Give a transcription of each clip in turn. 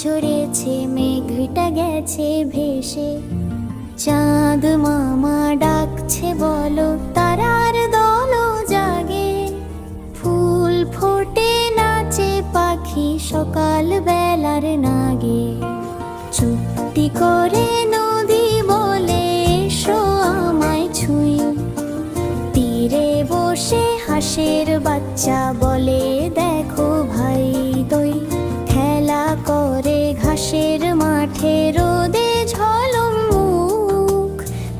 ঝরেছে, মেঘটা গেছে ভেসে। চাঁদ মামা ডাকছে, বলো তারার দল জাগে। ফুল ফোটে, নাচে পাখি সকাল বেলার নাগে। চুপটি করে নদী বলে, এসো আমায় ছুঁই। তীরে বসে হাঁসের বাচ্চা বলে দেখো মাঠে রোদে ঝলম মুখ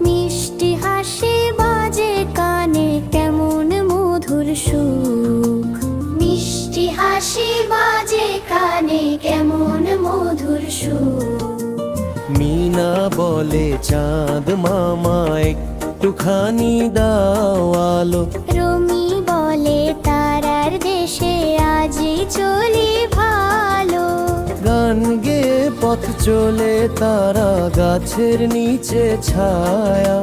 মিষ্টি হাসি বাজে কানে কেমন মধুর সুখ। মিষ্টি হাসি বাজে কানে কেমন মধুর সুখ। মিনা বলে চাঁদ মামা একটুখানি দাও আলো। রমি বলে পথ চলে তারা গাছের নিচে ছায়া।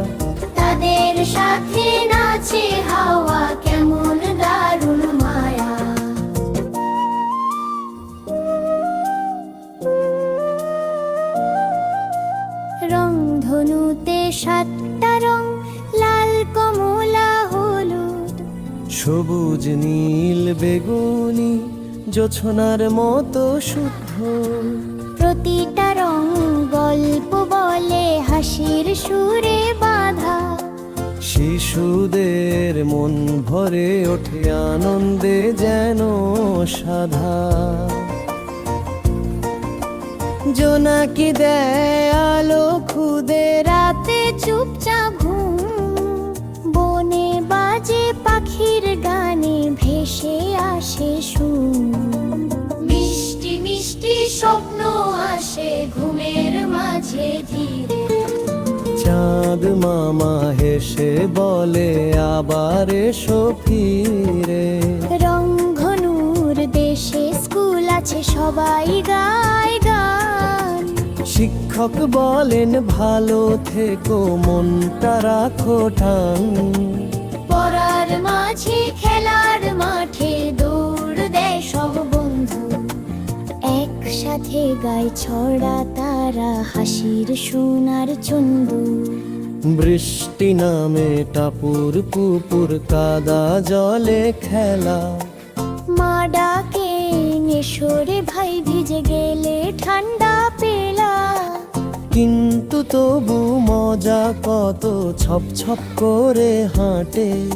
তাদের সাথে নাচে হাওয়া কেমন দারুণ মায়া। রং ধনুতে সাতটা রং লাল কমলা হলুদ। সবুজ নীল বেগুনি জোছনার মতো শুদ্ধ। প্রতিটা রং গল্প বলে হাসির সুরে বাঁধা। শিশুদের মন ভরে ওঠে আনন্দে যেন সাধা। জোনাকি দেয় আলো খুদে রাতে চুপচাপ ঘুম। বনে বাজে পাখির গানে ভেসে আসে সুর মিষ্টি মিষ্টি স্বপ্ন চাঁদ মামা হেসে বলে আবার এসো ফিরে। রংধনুর দেশে স্কুল আছে সবাই গায় গান। শিক্ষক বলেন ভালো থেকো মনটা রাখো ঠান। পড়ার মাঝে খেলার মাঠে দৌড় দেয় সব বন্ধু। একসাথে গায় ছড়া তারা হাসির সোনার চন্দু। বৃষ্টি নামে টাপুর পুপুর কাদা জলে খেলা। মা ডাকে নেশরে ভাই ভিজে গেলে ঠান্ডা পেলা। কিন্তু তবু মজা কত ছপ ছপ করে হাঁটে।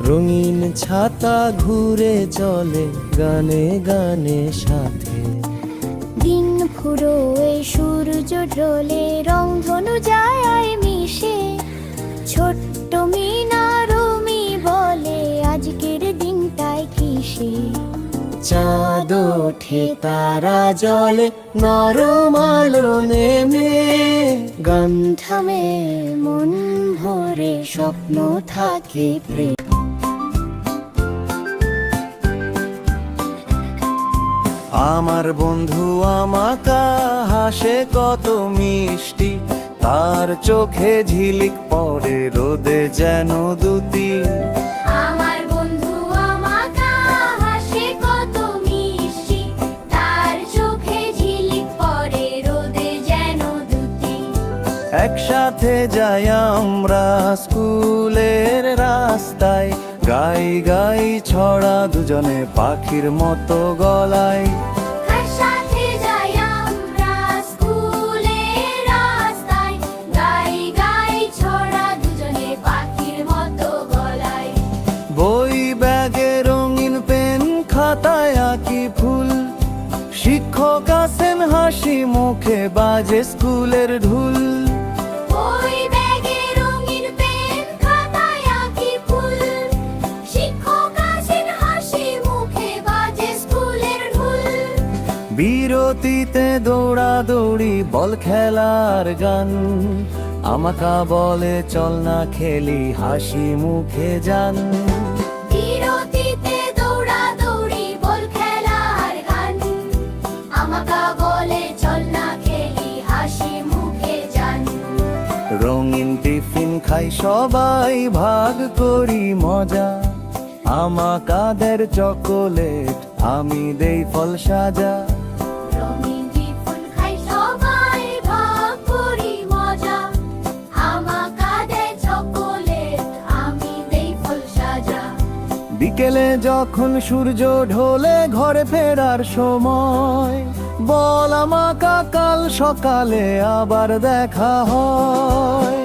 রঙিন ছাতা ঘুরে চলে গানে গানে সাথে। দিন ফুরোয় সূর্য ঢলে রংধনু চাঁদ ওঠে তারা জলে, নরম আলো নেমে। গান থামে মন ভরে স্বপ্ন থাকে প্রেম। আমার বন্ধু আমাকা হাসে কত মিষ্টি, তার চোখে ঝিলিক পরে রোদে যেন দুতি একসাথে যাই আমরা স্কুলের রাস্তায়। গাই গাই ছড়া দুজনে পাখির মতো গলায়। বই ব্যাগে রঙিন পেন খাতায় আঁকি ফুল। শিক্ষক আসেন হাসি মুখে বাজে স্কুলের ঢুল। বিরতিতে দৌড়াদৌড়ি বল খেলার গান। আমাকা বলে চল না খেলি হাসি মুখে যান। বিরতিতে বল খেলার গান। আমাকা বলে চল না খেলি হাসি মুখে যান। রঙিন টিফিন খাই সবাই ভাগ করি মজা। আমা আমাকাদের চকোলেট আমি দেই ফল সাজা। বিকেলে যখন সূর্য ঢোলে ঘরে ফেরার সময় বল আমাকা কাল সকালে আবার দেখা হয়।